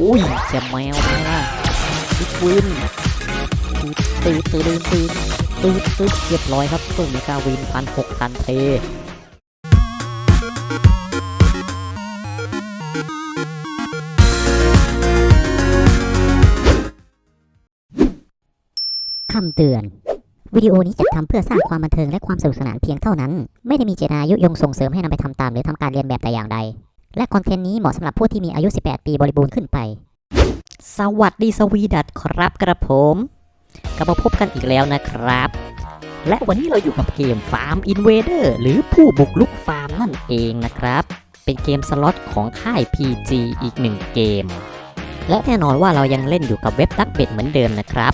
อุ้ยเจะแมวไหมล่ะบิ๊กวินตืดตืดตืดตืดตืดตืดเรียบร้อยครับเพิ่มเมกาวินพันหกพันเทคำเตือน วิดีโอนี้จัดทำเพื่อสร้างความบันเทิงและความสนุกสนานเพียงเท่านั้น ไม่ได้มีเจตนายุยงส่งเสริมให้นำไปทำตามหรือทำการเรียนแบบแต่อย่างใด และคอนเทนต์นี้เหมาะสำหรับผู้ที่มีอายุ 18 ปีบริบูรณ์ขึ้นไป สวัสดีสวีดัตครับกระผมกลับมาพบกันอีกแล้วนะครับ และวันนี้เราอยู่กับเกม Farm Invader หรือผู้บุกลุกฟาร์มนั่นเองนะครับ เป็นเกมสล็อตของค่าย PG อีกหนึ่งเกม และแน่นอนว่าเรายังเล่นอยู่กับเว็บดักเบ็ดเหมือนเดิมนะครับ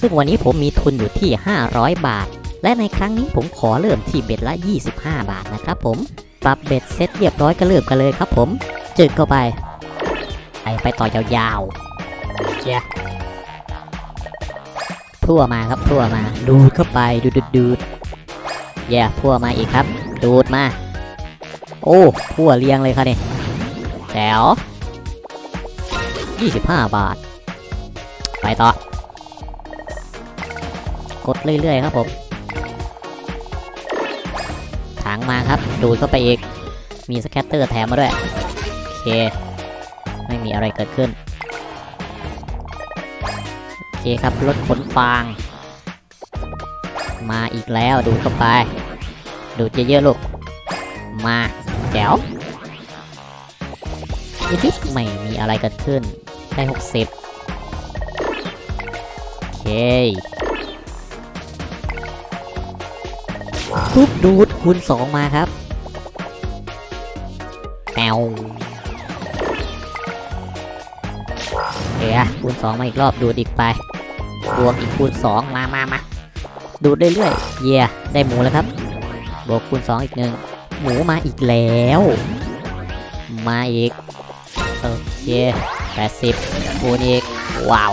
ซึ่งวันนี้ผมมีทุนอยู่ที่ 500 บาท และในครั้งนี้ผมขอเริ่มที่เบ็ดละ 25 บาทนะครับผม ปรับเบ็ดเสร็จเรียบร้อยก็เริ่มกันเลยครับผม จึกเข้าไปไปไปต่อยาวๆเชียพั่วมาครับพั่วมา ดูดเข้าไปดูดดูดดูดแย่พั่วมาอีกครับ ดูดมา โอ้พั่วเรียงเลยครับเนี่ยแจ๋ว25 บาท ไปต่อ กดเรื่อยๆครับผม มาครับ ดูดเข้าไปอีก มีสแคตเตอร์แถมมาด้วย โอเค ไม่มีอะไรเกิดขึ้น โอเคครับ รถขนฟาง มาอีกแล้ว ดูดเข้าไป ดูดเยอะๆลูก มาแจ๋วนิดๆไม่มีอะไรเกิดขึ้น ได้ 60โอเค ปุ๊บดูดคูณสองมาครับแปวเดี๋ยวคูณสองมาอีกรอบดูดอีกไปบวกอีกคูณสองมามามาดูดเรื่อยๆเย่ได้หมูแล้วครับ บวกคูณสองอีกหนึ่งหมูมาอีกแล้ว มาอีกโอเคแปดสิบคูณอีกว้าว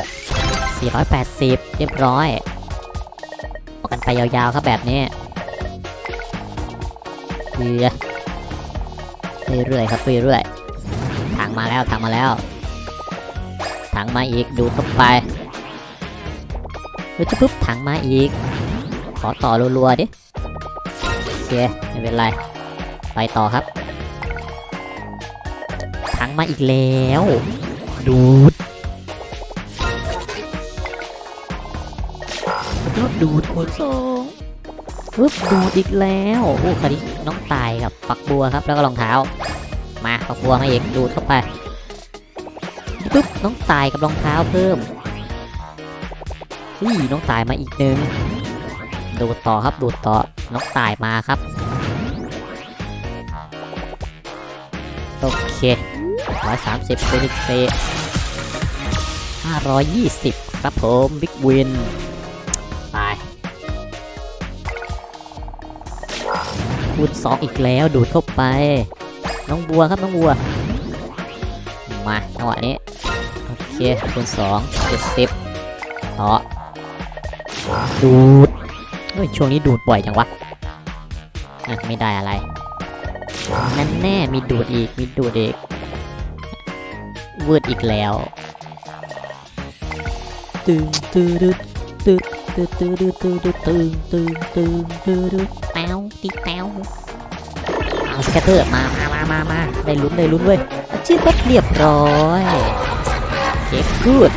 สี่ร้อยแปดสิบเรียบร้อยเอากันไปยาวๆครับแบบนี้ เรื่อยเรื่อยๆครับเรื่อยๆถังมาแล้วถังมาแล้วถังมาอีกดูดเข้าไปเฮ้ยจะปุ๊บถังมาอีก ขอต่อรัวๆดิโอเคไม่เป็นไร ไปต่อครับ ถังมาอีกแล้ว ดูด ดูดดูดคูณสอง ปึ๊บดูดอีกแล้วโอ้คราวนี้น้องตายกับฝักบัวครับแล้วก็รองเท้า มาฝักบัวมาอีกดูดเข้าไปปึ๊บน้องตายกับรองเท้าเพิ่มอุ้ยน้องตายมาอีกหนึ่งดูดต่อครับดูดต่อน้องตายมาครับโอเคร้อยสามสิบเป็นอีกเซห้าร้อยยี่สิบครับผมบิ๊กวิน คูณสองอีกแล้วดูดเข้าไป น้องบัวครับน้องบัว มาจังหวะนี้โอเคคูณสองเจ็ดสิบต่อดูดเฮ้ยช่วงนี้ดูดบ่อยจังวะอะไม่ได้อะไรนั่นแน่มีดูดอีกมีดูดอีกวืดอีกแล้วตึงตึงตึง ตึงตึงตึงตึงตึงตึงตึงตึงตึงแป๊วตีแป๊วเอาสแกตเตอร์มามามามามาได้ลุ้นได้ลุ้นเว้ยชิ้นปั๊บเรียบร้อยเก็บกูด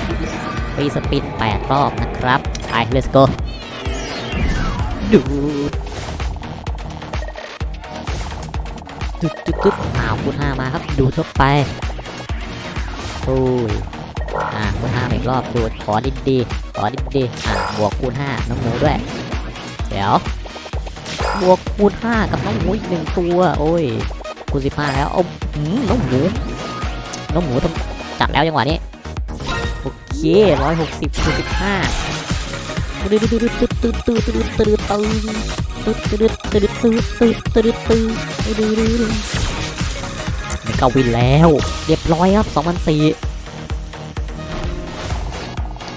ฟรีสปินแปดรอบนะครับไป let's go ดูดตึ๊ดตึ๊ดตึ๊ดอ้าวคูณห้ามาครับ ดูดเข้าไปโอ้ยอ่าคูณห้ามาอีกรอบดูดขอดิด ดีขอดิดดีอ่าบวกคูณห้าน้องหมูด้วย เดี๋ยว บวกคูณห้ากับน้องหมูอีกหนึ่งตัว โอ้ย คูณสิบห้าแล้วเอาหืมน้องหมู น้องหมูต้องจัดแล้วจังหวะนี้โอเคร้อยหกสิบคูณสิบห้าตืดตืดตืดตืดตืดตืดตืดตืดตืดตืดตืดตืดตืดตืดตืดตืดตืดไม่เก้าวินแล้ว เรียบร้อยครับสองพันสี่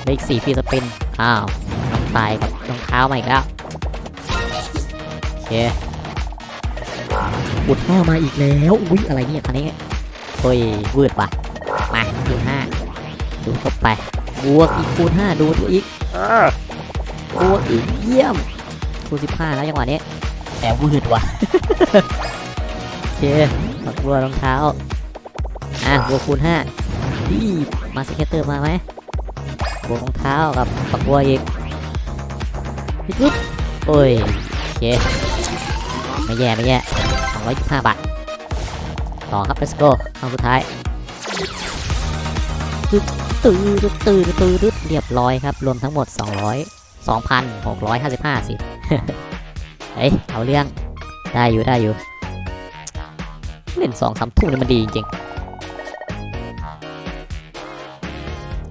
ได้อีกสี่ฟีสปิน อ้าวน้องตายกับรองเท้ามาอีกแล้วโอเคอุดหน้ามาอีกแล้วอุ้ยอะไรเนี่ยคันนี้เฮ้ยวืดปะมามาคูณห้าดูเข้าไปบวกอีกคูณห้าดูดูอีกเออบวกอีกเยี่ยมคูณสิบห้าแล้วจังหวะนี้แต่วืดว่ะโอเคฝักบัวรองเท้าอะบวกคูณห้าดีมาสเก็ตเตอร์มาไหม บวกรองเท้ากับฝักบัวอีกปุ๊บโอ้ยโอเคไม่แย่ไม่แย่สองร้อยยี่สิบห้าบาทต่อครับ let's go ครั้งสุดท้ายตื้อตื้อตื้อตื้อตื้อเรียบร้อยครับ รวมทั้งหมด 200 2,655 สิ เฮ้ย เอาเรื่อง ได้อยู่ได้อยู่ เล่นสองสามทุ่มนี่มันดีจริงๆ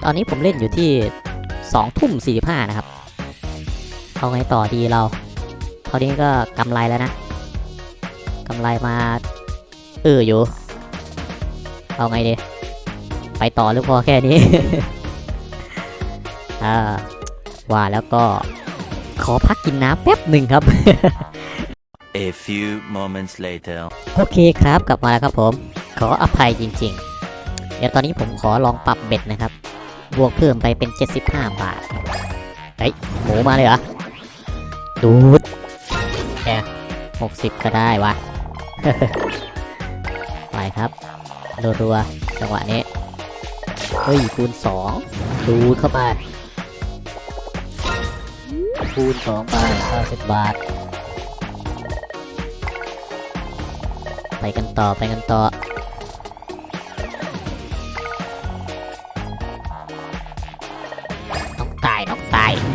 ตอนนี้ผมเล่นอยู่ที่2ทุ่ม45 นะครับ เอาไงต่อดีเราเท่านี้ก็กำไรแล้วนะกำไรมา เอออยู่ เอาไงดี ไปต่อหรือพอแค่นี้ อ่า ว่าแล้วก็ขอพักกินน้ำแป๊บหนึ่งครับ A few moments later. โอเคครับกลับมาแล้วครับผม ขออภัยจริง ๆ เดี๋ยวตอนนี้ผมขอลองปรับเบ็ดนะครับ บวกเพิ่มไปเป็น 75 บาทเฮ้ยหมูมาเลยเหรอ ดูดแค่60ก็ได้วะไปครับรัวๆจังหวะนี้ เฮ้ย คูณ2ดูดเข้าไป คูณ2ไป90บาท ไปกันต่อไปกันต่อ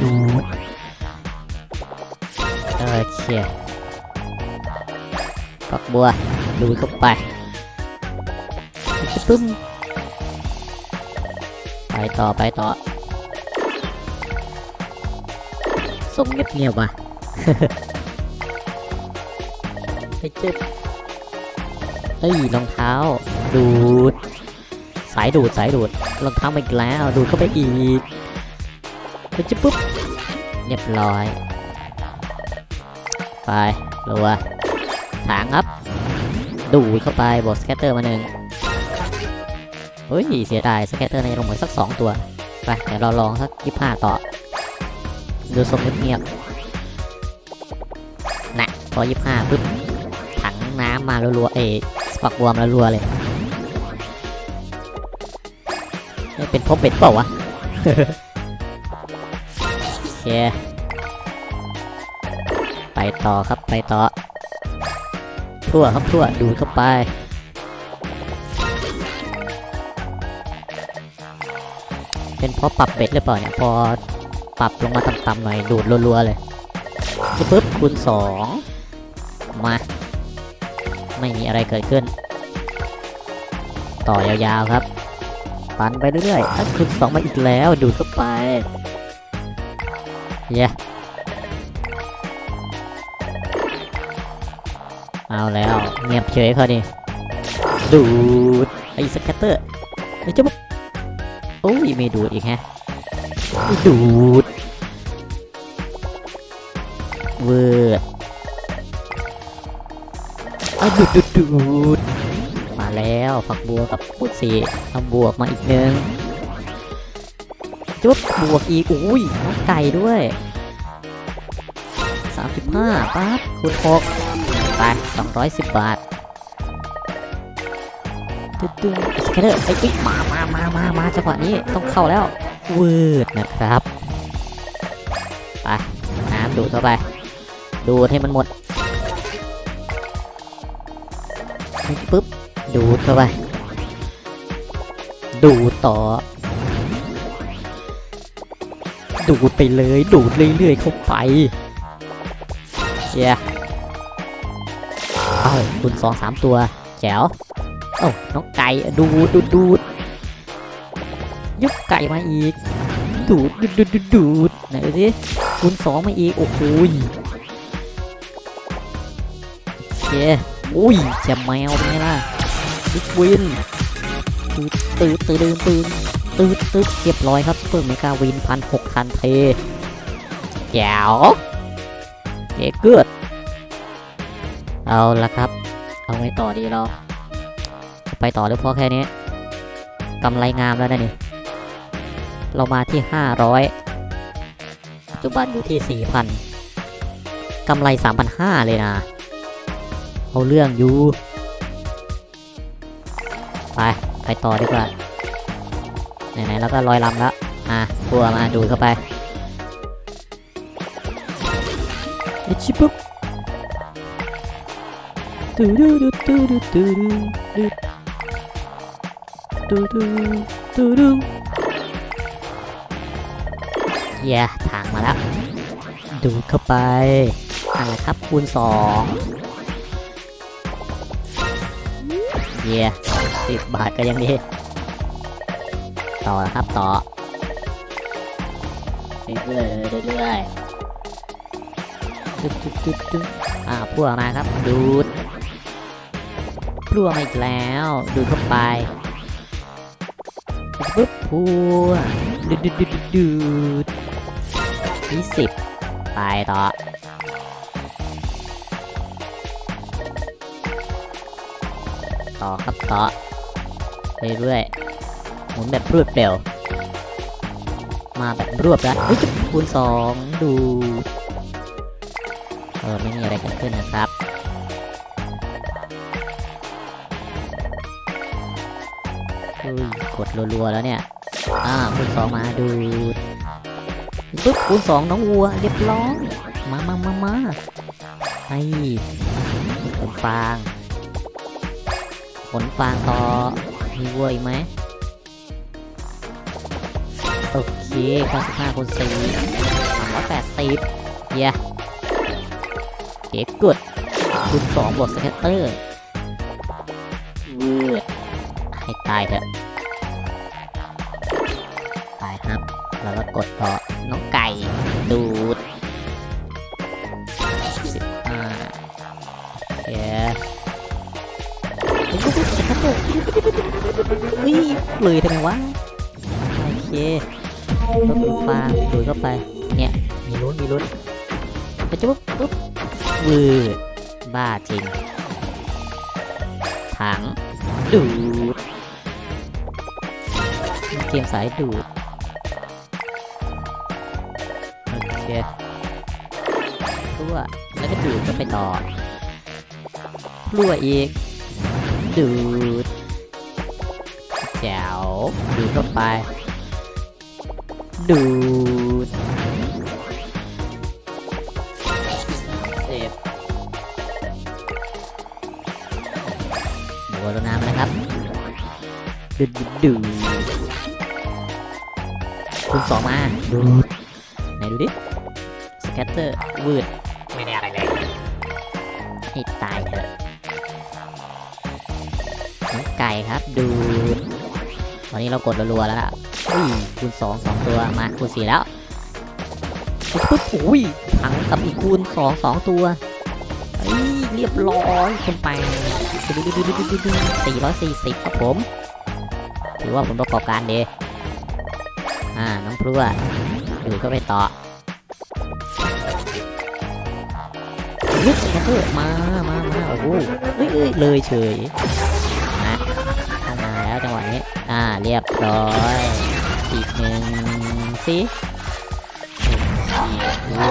ดูโอเคฝักบัวดูเข้าไปปึ้มไปต่อไปต่อส้มเงียบๆว่ะไปเจ็บเอ้ยรองเท้า ดูด สายดูดสายดูดรองเท้ามาอีกแล้ว ดูดเข้าไปอีกไปจิ๊บปุ๊บ เรียบร้อย ไปรัวถางครับ ดูดเข้าไปบวกสแกตเตอร์มาหนึ่งเฮ้ย เสียดายสแกตเตอร์ในลงไปสักสองตัว ไปเดี๋ยวเราลองสักยี่ห้าต่อ ดูทรงเงียบๆนะพอยี่ห้าปุ๊บถังน้ำมารัวๆเอ้ยฝักบัวมารัวๆเลยนี่เป็นพบเป็ดเปล่าวะ เค ไปต่อครับไปต่อ ทั่วครับทั่วดูเข้าไป เป็นเพราะปรับเบ็ดหรือเปล่าเนี่ย พอปรับลงมาต่ำๆหน่อยดูดรัวๆเลยปึ๊บคูณสองมา ไม่มีอะไรเกิดขึ้น ต่อยาวๆครับ ปันไปเรื่อยๆถ้าคุณสองมาอีกแล้ว ดูดเข้าไป เย้เอาแล้วเงียบเฉยเขาดิดูดไอ้สแกตเตอร์ไอ้เจ้าบุ๊กโอ้ยไม่ดูดอีกแฮะดูดเวอร์เอาดูดดูดดูดมาแล้วฝักบัวกับพูดสีทำบวกมาอีกหนึ่งจุ๊บบวกอีกอุ้ยน้องไก่ด้วย สามสิบห้าปั๊บคูณหกไปสองร้อยสิบบาทตึ๊ดตึ๊ดสแกนเนอร์ไอ้ยมามามามามาจังหวะนี้ต้องเข้าแล้ววืดนะครับไปน้ำดูดเข้าไป ดูดให้มันหมดปุ๊บดูดเข้าไป ดูดต่อ ดูดไปเลย ดูดเรื่อยๆเข้าไป เย้เอ้าคุณสองสามตัวแจ๋วเอ้น้องไก่ดูดดูดดูดยกไก่มาอีก ดูดดูดดูดดูดดูดไหนดูสิคุณสองมาอีก โอ้โหโอเคอุ้ยจะแมวเป็นไงล่ะบิ๊กวินตืดตืดตืดตืดตืดตืดเรียบร้อยครับเปิดเมกาวินพันหกคันเทแจ๋ว เก๋เกิดเอาละครับ เอาไงต่อดีเราจะไปต่อหรือพอแค่นี้กำไรงามแล้วนะนี่ เรามาที่ห้าร้อยปัจจุบันอยู่ที่สี่พันกำไรสามพันห้าเลยนะ เอาเรื่องอยู่ ไป ไปต่อดีกว่า ไหนๆ แล้วก็ลอยลำแล้วอะตัวมาดูดเข้าไป เอชิปุ๊บตูดูดูตูดูตูดูดูตูดูตูดูเย่ทางมาแล้ว ดูเข้าไปนั่ะครับคูณสองเย่สิบบาทก็ยังดี ต่อครับต่อเรื่อยๆ จุดจุดจุดจุดอ่าพัวมาครับ ดูดพัวมาอีกแล้ว ดูดเข้าไปปุ๊บพัวดูดดูดดูดดูดยี่สิบไปต่อต่อครับต่อเรื่อยๆหมุนแบบรวดเร็ว มาแบบรวบแล้วเฮ้ยคูณสองดู เออไม่มีอะไรเกิดขึ้นนะครับเฮ้ยกดรัวๆแล้วเนี่ย อ่าคูณสองมาดูปึ๊บคูณสองน้องวัวเรียบร้อยมามามามาให้ขนฟางขนฟางต่อมีวัวอีกไหมโอเค95คูณ4 380เย้ เก๋กดคูณ2บวกสแคตเตอร์เวืดให้ตายเถอะ ตายครับ แล้วก็กดต่อน้องไก่ ดูด15โอเคสแคตเตอร์เฮ้ยเลยทำไมวะ โอเคก็ดูฟางดูดเข้าไป เนี่ย มีลุ้นมีลุ้นไปจุ๊บปุ๊บ วืดบ้าจริง ถัง ดูด เกมสายดูด โอเครั่วแล้วก็ดูดก็ไปต่อรั่วอีก ดูดแจ๋วดูดเข้าไป ดูด ดูดดูดดูดคุณสองมาดูดไหนดูดิสแกตเตอร์วืดไม่ได้อะไรเลยให้ตายเถอะน้องไก่ครับดูดตอนนี้เรากดรัวๆแล้วล่ะอุ้ยคูณสองสองตัวมาคูณสี่แล้วปุ๊บปุ๊บอุ้ยถังกับอีกคูณสองสองตัวเฮ้ยเรียบร้อยคนไปดูดูดูดูดูดูสี่ร้อยสี่สิบครับผม ถือว่าผลประกอบการดี อ่า น้องพลัวดูเข้าไปต่อยึดกระเพื่อมา มา มา โอ้โหเอ้ยเลยเฉยนะเข้ามาแล้วจังหวะนี้ อ่า เรียบร้อย อีกหนึ่งสิโอ้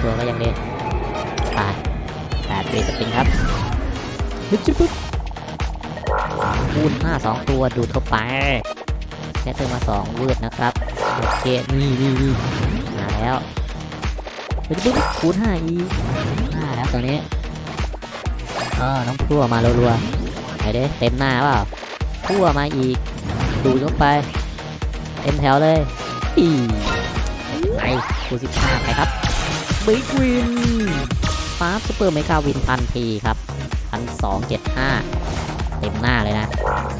ตัวก็ยังเด็ดตายแปดปีสปริงครับปึ๊บจิ๊บปึ๊บ คูณห้าสองตัวดูดเข้าไปแค่เติมมาสองวืดนะครับ โอเค นี่นี่นี่มาแล้วปึ๊บปึ๊บคูณห้าอีห้าแล้วตัวนี้เออน้องพั่วมารัวๆไหนเด้เต็มหน้าเปล่าพั่วมาอีก ดูดเข้าไป เต็มแถวเลยอีไปคูณสิบห้าไปครับบิ๊กวินฟ้าซูเปอร์เมกาวินพันทีครับพันสองเจ็ดห้า เต็มหน้าเลยนะ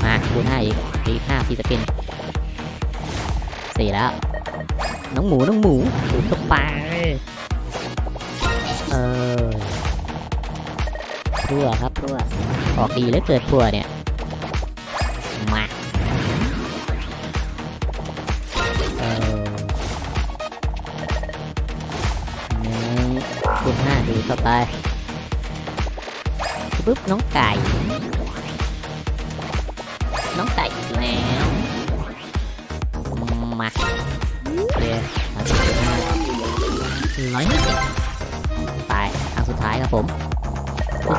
มาคูณห้าอีกอีกห้าทีสปินสี่แล้ว น้องหมูน้องหมูดูดเข้าไปเออพั่วครับพั่วออกดีเหลือเกินพั่วเนี่ย มาเออนึ่คูณห้าดูเข้าไปปุ๊บน้องไก่ น้องไก่อีกแล้วมาเรียบจุดห้าร้อยห้าสิบไปทางสุดท้ายครับผม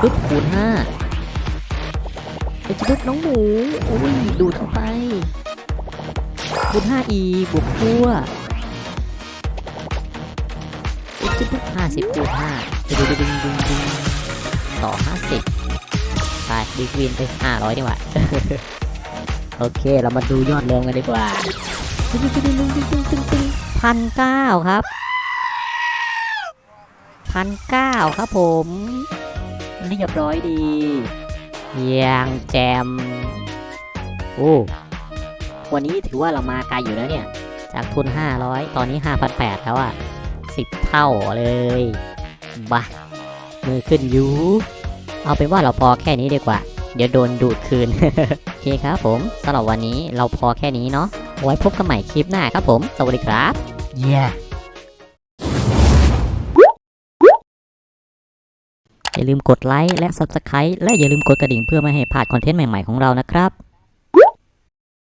ปุ๊บคูณห้าเป็นจุดน้องหมูอุ้ยดูดเข้าไปคูณห้าอีบวกพั่วอีกจุดห้าสิบคูณห้าดึงดึงดึงดึงดึงต่อห้าสิบไปบิ๊กวินไปห้าร้อยดีกว่า โอเค เรามาดูยอดรวมกันดีกว่าพันเก้าครับพันเก้าครับผมเรียบร้อยดียางแจม โอ้วันนี้ถือว่าเรามาไกลอยู่แล้วเนี่ย จากทุน 500 ตอนนี้ 5,800 แล้วอะ่ะ 10 เท่าเลยบ้ามือขึ้นอยู เอาเป็นว่าเราพอแค่นี้ดีกว่า เดี๋ยวโดนดูดคืนโอ เคครับผมสำหรับวันนี้เราพอแค่นี้เนาะไว้พบกันใหม่คลิปหน้าครับผม สวัสดีครับเย้อย่าลืมกดไลค์และ Subscribe และอย่าลืมกดกระดิ่งเพื่อไม่ให้พลาดคอนเทนต์ใหม่ๆของเรานะครับ